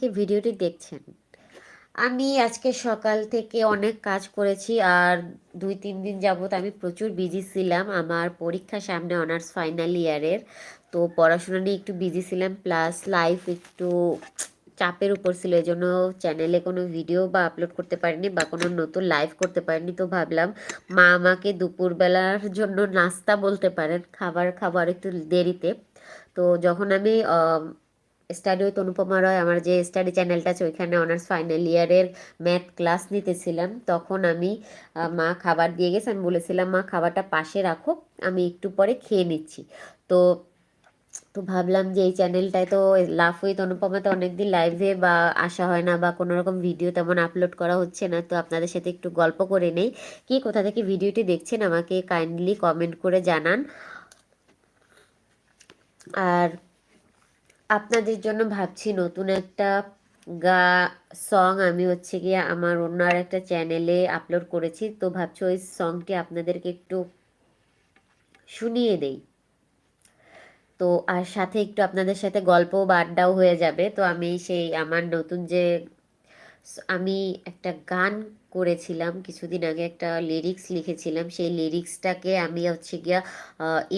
যে ভিডিওটি দেখছেন। আমি আজকে সকাল থেকে অনেক কাজ করেছি আর দুই, তিন দিন যাবত আমি প্রচুর বিজি ছিলাম। আমার পরীক্ষা সামনে অনার্স ফাইনাল ইয়ারের তো পড়াশোনা নিয়ে একটু বিজি ছিলাম প্লাস লাইফ একটু চাপের উপর ছিল। এই জন্য চ্যানেলে কোনো ভিডিও বা আপলোড করতে পারিনি বা কোনো নতুন লাইভ করতে পারিনি। তো ভাবলাম, মা আমাকে দুপুরবেলার জন্য নাস্তা বলতে পারেন, খাবার খাবার একটু দেরিতে। তো যখন আমি স্টাডি উইথ অনুপমা রয় আমার যে স্টাডি চ্যানেলটা আছে, ওইখানে অনার্স ফাইনাল ইয়ারের ম্যাথ ক্লাস নিতেছিলাম। তখন আমি মা খাবার দিয়ে গেছে, আমি বলেছিলাম, মা, খাবারটা পাশে রাখো, আমি একটু পরে খেয়ে নিচ্ছি। তো তো ভাবলাম যে এই চ্যানেলটায় তো লাভ উইথ অনুপমাতে অনেকদিন লাইভে বা আসা হয় না, বা কোনো রকম ভিডিও তেমন আপলোড করা হচ্ছে না, তো আপনাদের সাথে একটু গল্প করে নেই। কি কোথা থেকে ভিডিওটি দেখছেন, আমাকে কাইন্ডলি কমেন্ট করে জানান। আর আপনাদের জন্য ভাবছি নতুন একটা গা সং আমি হচ্ছে গিয়ে আমার অন্য আর একটা চ্যানেলে আপলোড করেছি। তো ভাবছি ওই সংটি আপনাদেরকে একটু শুনিয়ে দেই। তো আর সাথে একটু আপনাদের সাথে গল্প বা আড্ডাও হয়ে যাবে। তো আমি সেই আমার নতুন যে আমি একটা গান করেছিলাম, কিছুদিন আগে একটা লিরিক্স লিখেছিলাম। সেই লিরিক্সটাকে আমি হচ্ছে গিয়া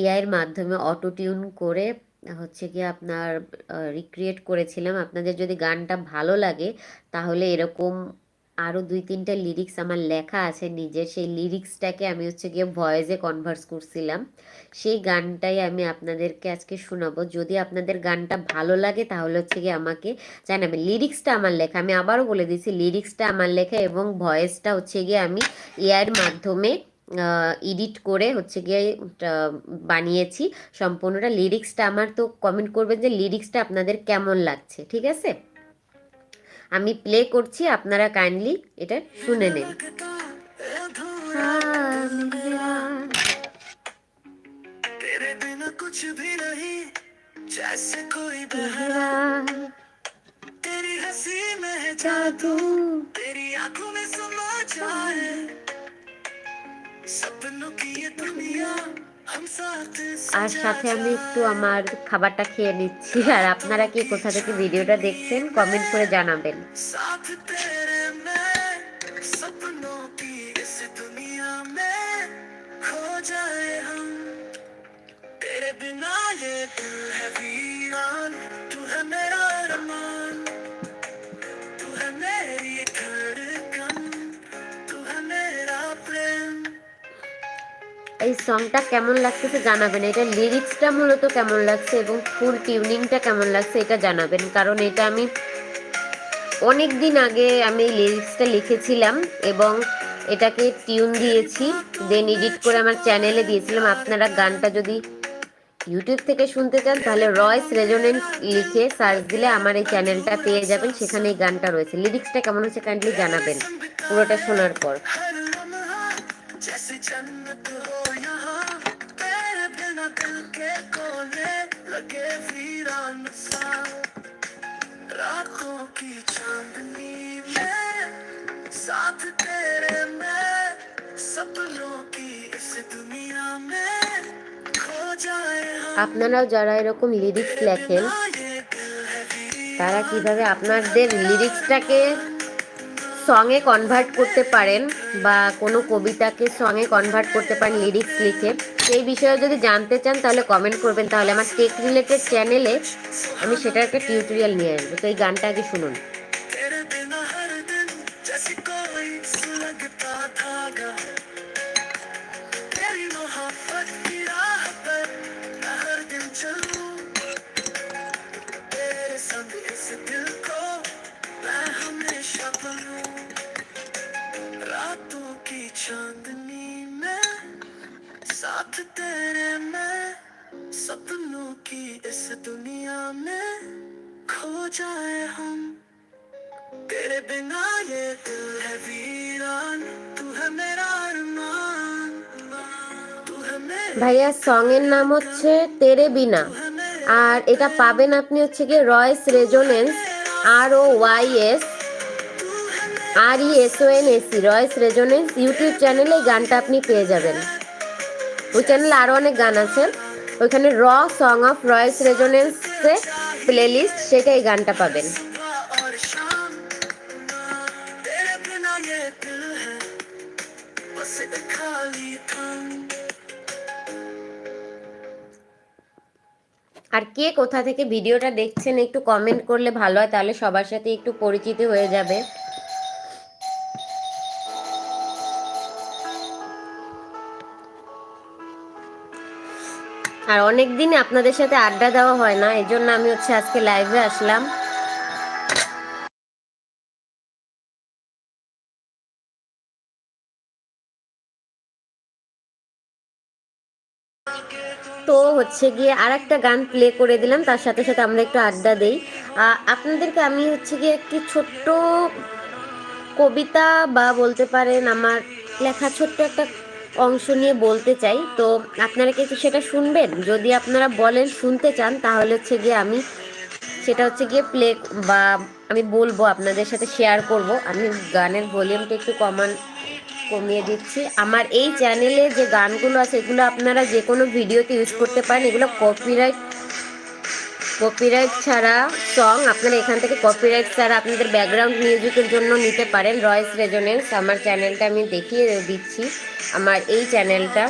এআইয়ের মাধ্যমে অটো টিউন করে হচ্ছে কি আপনার রিক্রিয়েট করেছিলাম। আপনাদের যদি গানটা ভালো লাগে, তাহলে এরকম আরও দুই তিনটা লিরিক্স আমার লেখা আছে নিজের। সেই লিরিক্সটাকে আমি হচ্ছে গিয়ে ভয়েসে কনভার্স করছিলাম। সেই গানটাই আমি আপনাদেরকে আজকে শোনাবো। যদি আপনাদের গানটা ভালো লাগে, তাহলে হচ্ছে গিয়ে আমাকে জানাবেন। লিরিক্সটা আমার লেখা, আমি আবারও বলে দিচ্ছি লিরিক্সটা আমার লেখা এবং ভয়েসটা হচ্ছে গিয়ে আমি এআইয়ের মাধ্যমে এডিট করে হচ্ছে গিয়ে বানিয়েছি সম্পূর্ণটা লিরিক্সটা আমার তো কমেন্ট করবেন যে লিরিক্সটা আপনাদের কেমন লাগছে ঠিক আছে আমি প্লে করছি আপনারা কাইন্ডলি এটা শুনে নেন कुछ भी नहीं जैसे कोई बहरा तेरी हंसी में है जादू तेरी आंखों में समा जाए আর সাথে আমি একটু আমার খাবারটা খেয়ে নিচ্ছি আর আপনারা কি কোথা থেকে ভিডিওটা দেখছেন কমেন্ট করে জানাবেন बिना ये दिल है वीरान तू है मेरा अरमान সংটা কেমন লাগতেছে জানাবেন। এটা লিরিক্সটা মূলত কেমন লাগছে এবং ফুল টিউনিংটা কেমন লাগছে এটা জানাবেন। কারণ এটা আমি অনেক দিন আগে আমি লিরিক্সটা লিখেছিলাম এবং এটাকে টিউন দিয়েছি দেন এডিট করে আমার চ্যানেলে দিয়েছিলাম। আপনারা গানটা যদি ইউটিউব থেকে শুনতে চান, তাহলে রয়েস রেজোনেন্ট লিখে সার্চ দিলে আমার এই চ্যানেলটা পেয়ে যাবেন। সেখানে এই গানটা রয়েছে। লিরিক্সটা কেমন হচ্ছে কাইন্ডলি জানাবেন। পুরোটা শোনার পর। আপনারাও যারা এরকম লিরিক্স লেখেন, তারা কীভাবে আপনাদের লিরিক্সটাকে সঙে কনভার্ট করতে পারেন বা কোনো কবিতাকে সঙে কনভার্ট করতে পারেন লিরিক্স লিখে, সেই বিষয়ে যদি জানতে চান তাহলে কমেন্ট করবেন। তাহলে আমার টেক রিলেটেড চ্যানেলে আমি সেটার একটা টিউটোরিয়াল নিয়ে আসব। তো এই গানটা আগে শুনুন। की चांदनी साथ तेरे मैं सपनों की इस दुनिया में खो जाए हम तेरे बिना ये दिल है वीरान तू है मेरा अरमान ভাইয়া সং এর নাম হচ্ছে তেরে বিনা আর এটা পাবেন আপনি হচ্ছে গিয়ে রয়েস resonance R O Y S R E AC Royce resonance YouTube চ্যানেলে গানটা আপনি পেয়ে যাবেন। ওই চ্যানেলে আরও অনেক গান আছে। ওইখানে র সং অফ রয়েস রেজনেন্সে প্লে লিস্ট সেটাই গানটা পাবেন। আর কে কোথা থেকে ভিডিওটা দেখছেন একটু কমেন্ট করলে ভালো হয়, তাহলে সবার সাথে একটু পরিচিতি হয়ে যাবে। আর অনেক দিন আপনাদের সাথে আড্ডা দেওয়া হয় না, এই জন্য আমি হচ্ছে আজকে লাইভে আসলাম। তো হচ্ছে গিয়ে আর একটা গান প্লে করে দিলাম, তার সাথে সাথে আমরা একটু আড্ডা দেই। আপনাদেরকে আমি হচ্ছে গিয়ে একটি ছোট্ট কবিতা বা বলতে পারেন আমার লেখা ছোট্ট একটা অংশ নিয়ে বলতে চাই। তো আপনারা কি সেটা শুনবেন? যদি আপনারা বলেন, শুনতে চান, তাহলে হচ্ছে গিয়ে আমি সেটা হচ্ছে গিয়ে প্লে বা আমি বলব, আপনাদের সাথে শেয়ার করব। আমি গানের ভলিউমটা একটু কমান, কমিয়ে দিচ্ছি। আমার এই চ্যানেলে যে গানগুলো আছে, এগুলো আপনারা যে কোনো ভিডিওতে ইউজ করতে পারেন। এগুলো কপিরাইট কপিরাইট ছাড়া সং আপনারা এখান থেকে কপিরাইট ছাড়া আপনাদের ব্যাকগ্রাউন্ড মিউজিকের জন্য নিতে পারেন। রয়েস রেজোনেন্স আমার চ্যানেলটা আমি দেখিয়ে দিচ্ছি। আমার এই চ্যানেলটা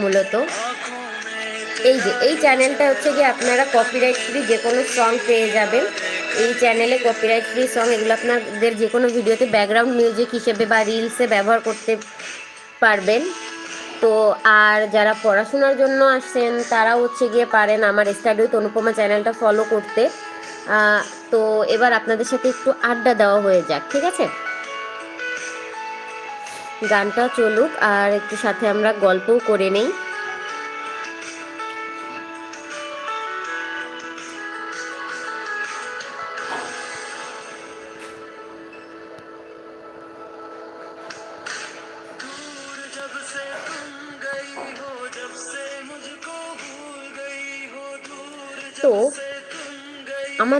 মূলত। এই যে, এই চ্যানেলটা হচ্ছে যে আপনারা কপিরাইট ফ্রি যে কোনো সং পেয়ে যাবেন। এই চ্যানেলে কপিরাইট ফ্রি সং এগুলো আপনাদের যে কোনো ভিডিওতে ব্যাকগ্রাউন্ড মিউজিক হিসেবে বা রিলসে ব্যবহার করতে পারবেন। তো আর যারা পড়াশোনার জন্য আসছেন, তারা হচ্ছে গিয়ে পারেন আমার স্টাডি উইথ অনুপমা চ্যানেলটা ফলো করতে। তো এবার আপনাদের সাথে একটু আড্ডা দেওয়া হয়ে যাক, ঠিক আছে? গানটা চলুক আর একটু সাথে আমরা গল্পও করে নেই।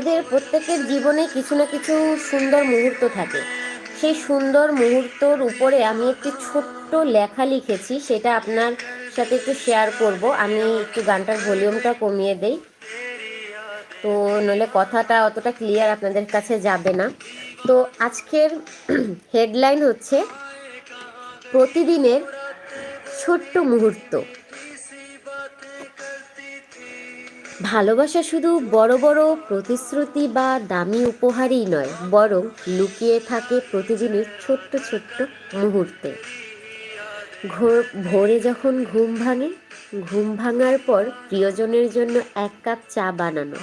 আমাদের প্রত্যেকের জীবনে কিছু না কিছু সুন্দর মুহূর্ত থাকে। সেই সুন্দর মুহূর্তর উপরে আমি একটি ছোট্ট লেখা লিখেছি, সেটা আপনার সাথে একটু শেয়ার করব। আমি একটু গানটার ভলিউমটা কমিয়ে দেই। তো নইলে কথাটা অতটা ক্লিয়ার আপনাদের কাছে যাবে না। তো আজকের হেডলাইন হচ্ছে, প্রতিদিনের ছোট্ট মুহূর্ত। ভালোবাসা শুধু বড় বড় প্রতিশ্রুতি বা দামি উপহারই নয়, বরং লুকিয়ে থাকে প্রতিদিনের ছোট্ট ছোট্ট মুহূর্তে। ভোরে যখন ঘুম ভাঙে, ঘুম ভাঙার পর প্রিয়জনের জন্য এক কাপ চা বানানো।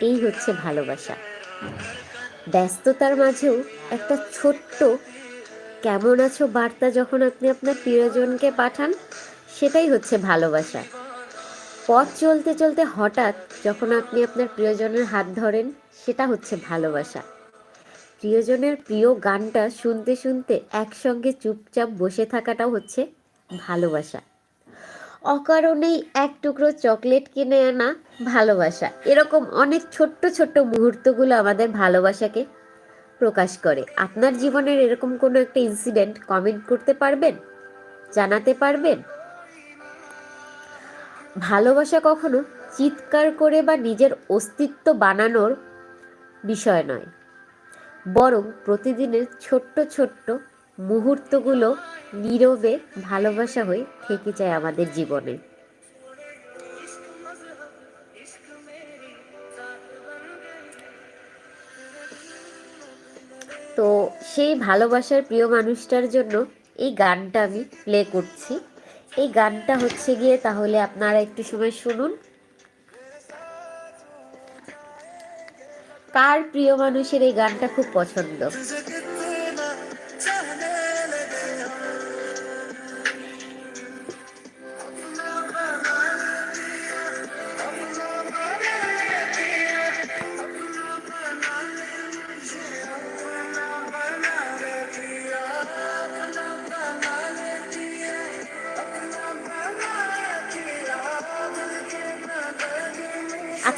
এই হচ্ছে ভালোবাসা। ব্যস্ততার মাঝেও একটা ছোট্ট কেমন আছো বার্তা যখন আপনি আপনার প্রিয়জনকে পাঠান, সেটাই হচ্ছে ভালোবাসা। পথ চলতে চলতে হঠাৎ যখন আপনি আপনার প্রিয়জনের হাত ধরেন, সেটা হচ্ছে ভালোবাসা। প্রিয়জনের প্রিয় গানটা শুনতে শুনতে একসঙ্গে চুপচাপ বসে থাকাটাও হচ্ছে ভালোবাসা। অকারণেই এক টুকরো চকলেট কিনে আনা ভালোবাসা। এরকম অনেক ছোট্ট ছোট্ট মুহূর্তগুলো আমাদের ভালোবাসাকে প্রকাশ করে। আপনার জীবনের এরকম কোনো একটা ইনসিডেন্ট কমেন্ট করতে পারবেন? জানাতে পারবেন? ভালোবাসা কখনো চিৎকার করে বা নিজের অস্তিত্ব বানানোর বিষয় নয়। বরং প্রতিদিনের ছোট্ট ছোট্ট মুহূর্তগুলো নীরবে ভালোবাসা হয়ে থেকে যায় আমাদের জীবনে। তো সেই ভালোবাসার প্রিয় মানুষটার জন্য এই গানটা আমি প্লে করছি। এই গানটা হচ্ছে গিয়ে তাহলে আপনারা একটু সময় শুনুন। কার প্রিয় মানুষের এই গানটা খুব পছন্দ?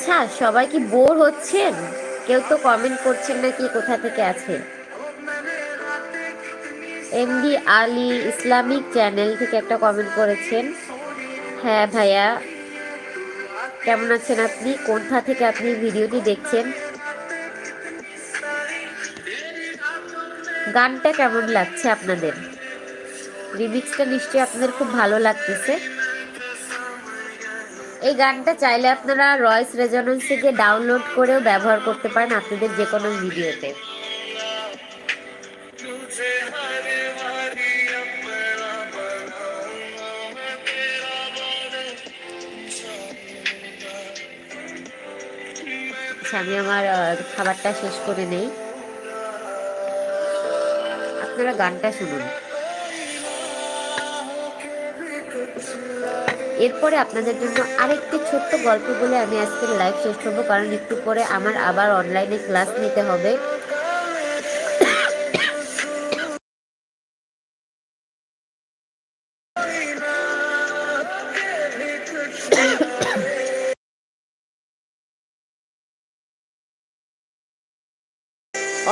আচ্ছা সবাই কি বোর হচ্ছেন? কেউ তো কমেন্ট করছেন না কি কোথা থেকে আছে। এমডি আলী ইসলামিক চ্যানেল থেকে একটা কমেন্ট করেছেন। হ্যাঁ ভাইয়া, কেমন আছেন আপনি? কোথা থেকে আপনি ভিডিওটি দেখছেন? গানটা কেমন লাগছে আপনাদের? রিমিক্সটা নিশ্চয়ই আপনাদের খুব ভালো লাগতেছে। এই গানটা চাইলে আপনারা রয়েস রেজনেন্স থেকে ডাউনলোড করেও ব্যবহার করতে পারেন আপনাদের যে কোনো ভিডিওতে আচ্ছা, আমি আমার খাবারটা শেষ করে নেই। আপনারা গানটা শুনুন। এরপরে আপনাদের জন্য আরেকটি ছোট্ট গল্প বলে আমি আজকের লাইভ শেষ করব, কারণ একটু পরে আমার আবার অনলাইনে ক্লাস নিতে হবে।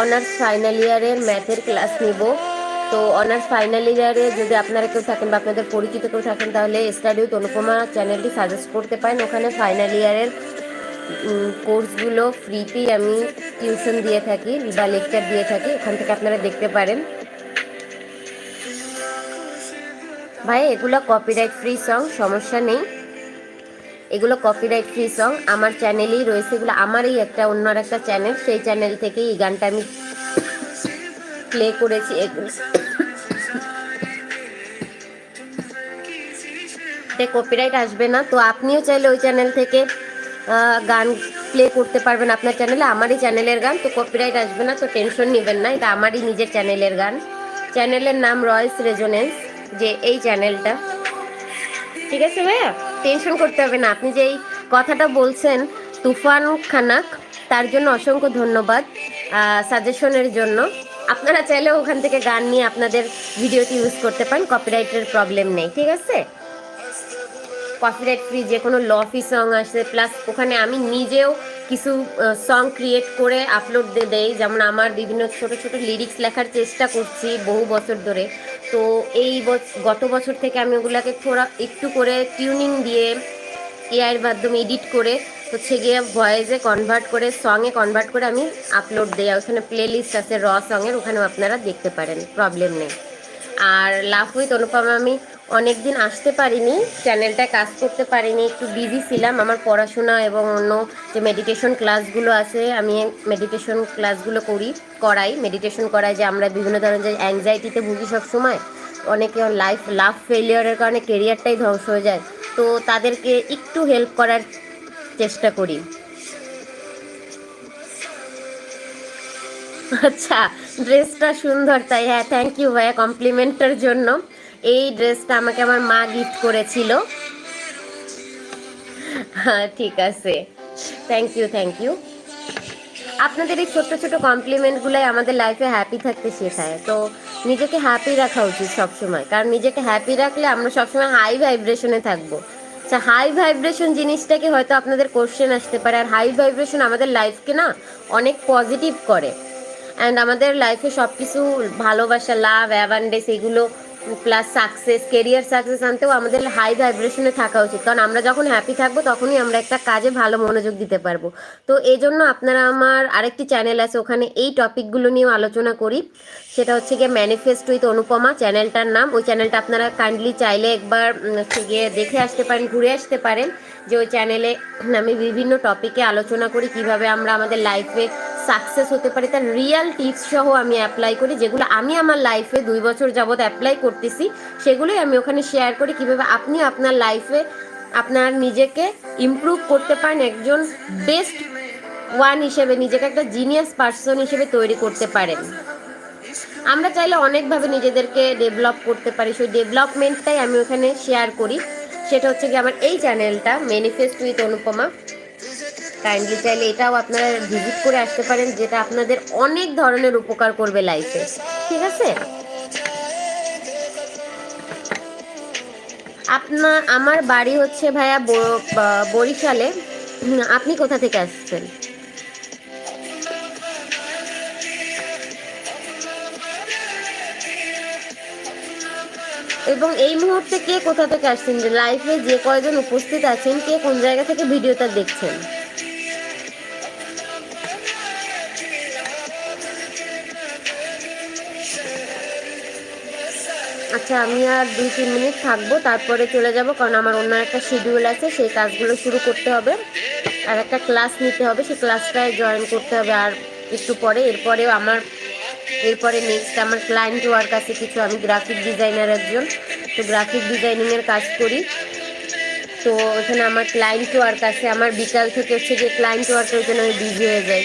অনার্স ফাইনাল ইয়ারের ম্যাথের ক্লাস নিব। তো অনার্স ফাইনাল ইয়ারে যদি আপনারা কেউ থাকেন বা আপনাদের পরিচিত কেউ থাকেন, তাহলে স্টাডি উইথ অনুপমা চ্যানেলটি সাজেস্ট করতে পারেন। ওখানে ফাইনাল ইয়ারের কোর্সগুলো ফ্রিতেই আমি টিউশন দিয়ে থাকি, বা লেকচার দিয়ে থাকি, ওখান থেকে আপনারা দেখতে পারেন। ভাই, এগুলো কপিরাইট ফ্রি সং সমস্যা নেই। এগুলো কপিরাইট ফ্রি সং আমার চ্যানেলেই রয়েছে। এগুলো আমারই একটা অন্য একটা চ্যানেল সেই চ্যানেল থেকে এই গানটা আমি প্লে করেছি এগুলো কপিরাইট আসবে না, তো আপনিও চাইলে ওই চ্যানেল থেকে গান প্লে করতে পারবেন আপনার চ্যানেলে আমারই চ্যানেলের গান, তো কপিরাইট আসবে না, তো টেনশন নেবেন না, এটা আমারই নিজের চ্যানেলের গান। চ্যানেলের নাম রয়েস রেজোনেন্স যে এই চ্যানেলটা ঠিক আছে ভাইয়া? টেনশন করতে হবে না, আপনি যে এই কথাটা বলছেন, তুফান খানাক, তার জন্য অসংখ্য ধন্যবাদ সাজেশনের জন্য। আপনারা চাইলে ওখান থেকে গান নিয়ে আপনাদের ভিডিওটি ইউজ করতে পারেন কপিরাইটের প্রবলেম নেই, ঠিক আছে? কপিরাইট ফ্রি যে কোনো লফি সং আসে প্লাস ওখানে আমি নিজেও কিছু সং ক্রিয়েট করে আপলোড দিয়ে দেই, যেমন আমার বিভিন্ন ছোট ছোট লিরিক্স লেখার চেষ্টা করছি বহু বছর ধরে। তো এই গত বছর থেকে আমি ওগুলাকে থোড়া একটু করে টিউনিং দিয়ে এআইয়ের মাধ্যমে এডিট করে হচ্ছে গিয়ে ভয়েসে কনভার্ট করে সঙে কনভার্ট করে আমি আপলোড দিই ওখানে প্লে লিস্ট আছে র সঙের ওখানেও আপনারা দেখতে পারেন প্রবলেম নেই। আর লাভ উইথ অনুপমা আমি অনেক দিন আসতে পারিনি চ্যানেলটায় কাজ করতে পারিনি, একটু বিজি ছিলাম। আমার পড়াশোনা এবং অন্য যে মেডিটেশন ক্লাসগুলো আছে, আমি মেডিটেশন ক্লাসগুলো করি, করাই। মেডিটেশন করাই যে আমরা বিভিন্ন ধরনের যে অ্যাংজাইটিতে ভুগি সব সময় অনেকে লাইফ লাভ ফেলিয়ারের কারণে কেরিয়ারটাই ধ্বংস হয়ে যায়। তো তাদেরকে একটু হেল্প করার চেষ্টা করি। আচ্ছা ড্রেসটা সুন্দর তাই হ্যাঁ থ্যাংক ইউ ভাইয়া কমপ্লিমেন্টের জন্য। এই ড্রেসটা আমাকে আমার মা গিফট করেছিল। হ্যাঁ ঠিক আছে। থ্যাংক ইউ থ্যাংক ইউ আপনাদের এই ছোট্ট ছোট কমপ্লিমেন্টগুলোই আমাদের লাইফে হ্যাপি থাকতে শেখায়। তো নিজেকে হ্যাপি রাখা উচিত সবসময়। কারণ নিজেকে হ্যাপি রাখলে আমরা সবসময় হাই ভাইব্রেশনে থাকব। আচ্ছা হাই ভাইব্রেশন জিনিসটাকে হয়তো আপনাদের কোশ্চেন আসতে পারে। আর হাই ভাইব্রেশন আমাদের লাইফকে না অনেক পজিটিভ করে। অ্যান্ড আমাদের লাইফে সব কিছু ভালোবাসা লাভ অ্যাভান্ডেস এগুলো প্লাস সাকসেস কেরিয়ার সাকসেস আনতেও আমাদের হাই ভাইব্রেশনে থাকা উচিত। কারণ আমরা যখন হ্যাপি থাকব, তখনই আমরা একটা কাজে ভালো মনোযোগ দিতে পারব। তো এই জন্য আপনারা আমার আরেকটি চ্যানেল আছে, ওখানে এই টপিকগুলো নিয়েও আলোচনা করি। সেটা হচ্ছে গিয়ে ম্যানিফেস্ট উইথ অনুপমা চ্যানেলটার নাম। ওই চ্যানেলটা আপনারা কাইন্ডলি চাইলে একবার হচ্ছে গিয়ে দেখে আসতে পারেন, ঘুরে আসতে পারেন। যে ওই চ্যানেলে আমি বিভিন্ন টপিকে আলোচনা করি, কীভাবে আমরা আমাদের লাইফে সাকসেস হতে পারি। তার রিয়াল টিপস সহ আমি অ্যাপ্লাই করি, যেগুলো আমি আমার লাইফে দুই বছর যাবত অ্যাপ্লাই করতেছি, সেগুলোই আমি ওখানে শেয়ার করি কীভাবে আপনি আপনার লাইফে আপনার নিজেকে ইমপ্রুভ করতে পারেন, একজন বেস্ট ওয়ান হিসেবে, নিজেকে একটা জিনিয়াস পার্সন হিসেবে তৈরি করতে পারেন। আমরা চাইলে অনেকভাবে নিজেদেরকে ডেভেলপ করতে পারি, সেই ডেভেলপমেন্টটাই আমি ওখানে শেয়ার করি। সেটা হচ্ছে কি আমার এই চ্যানেলটা ম্যানিফেস্ট উইথ অনুপমা কাইন্ডলি চাইলে এটাও আপনারা ভিজিট করে আসতে পারেন, যেটা আপনাদের অনেক ধরনের উপকার করবে লাইফে ঠিক আছে? আপনার আমার বাড়ি হচ্ছে ভাইয়া বরিশালে। আপনি কোথা থেকে আসছেন? এবং এই মুহূর্তে কে কোথা থেকে আসছেন? লাইফে যে কয়জন উপস্থিত আছেন, কে কোন জায়গা থেকে ভিডিওটা দেখছেন? আচ্ছা আমি আর দুই, তিন মিনিট থাকব, তারপরে চলে যাব, কারণ আমার অন্য একটা শিডিউল আছে, সেই কাজগুলো শুরু করতে হবে। আর একটা ক্লাস নিতে হবে, সেই ক্লাসটায় জয়েন করতে হবে, আর একটু পরে, এরপরেও আমার, এরপরে নেক্সট আমার ক্লায়েন্ট ওয়ার্ক আছে কিছু, আমি গ্রাফিক ডিজাইনার একজন, তো গ্রাফিক ডিজাইনিংয়ের কাজ করি। তো ওখানে আমার ক্লায়েন্ট ওয়ার্ক আছে, আমার বিকাল থেকে হচ্ছে যে ক্লায়েন্ট ওয়ার্কের জন্য আমি বিজি হয়ে যাই।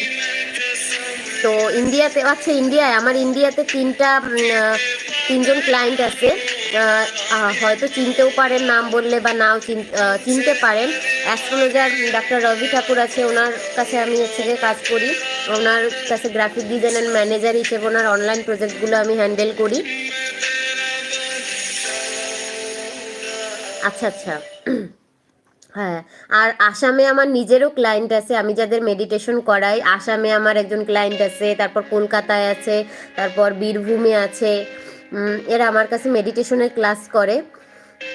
তো ইন্ডিয়াতে আচ্ছা ইন্ডিয়ায় আমার ইন্ডিয়াতে তিনটা তিনজন ক্লায়েন্ট আছে। হয়তো চিনতেও পারেন নাম বললে বা নাও চিন- চিনতে পারেন। অ্যাস্ট্রোলজার ডাক্তার রবি ঠাকুর আছে, ওনার কাছে আমি হচ্ছে কাজ করি। ওনার কাছে গ্রাফিক ডিজাইনার ম্যানেজার হিসেবে ওনার অনলাইন প্রজেক্টগুলো আমি হ্যান্ডেল করি। আচ্ছা আচ্ছা। হ্যাঁ আর আসামে আমার নিজেরও ক্লায়েন্ট আছে, আমি যাদের মেডিটেশন করাই। আসামে আমার একজন ক্লায়েন্ট আছে, তারপর কলকাতায় আছে, তারপর বীরভূমে আছে। এরা আমার কাছে মেডিটেশনের ক্লাস করে।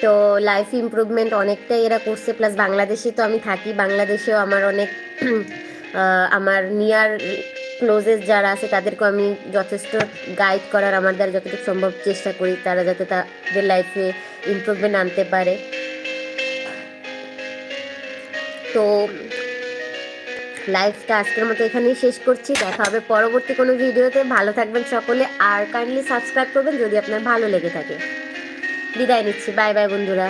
তো লাইফ ইমপ্রুভমেন্ট অনেকটাই এরা করছে প্লাস বাংলাদেশে তো আমি থাকি। বাংলাদেশেও আমার অনেক আমার নিয়ার ক্লোজেস যারা আছে তাদেরকে আমি যথেষ্ট গাইড করার, আমার দ্বারা যতটুকু সম্ভব চেষ্টা করি, তারা যাতে তাদের লাইফে ইমপ্রুভমেন্ট আনতে পারে। তো লাইফটা আজকের মতো এখানেই শেষ করছি। দেখা হবে পরবর্তী কোনো ভিডিওতে। ভালো থাকবেন সকলে আর কাইন্ডলি সাবস্ক্রাইব করবেন যদি আপনার ভালো লেগে থাকে। বিদায় নিচ্ছি। বাই বাই বন্ধুরা।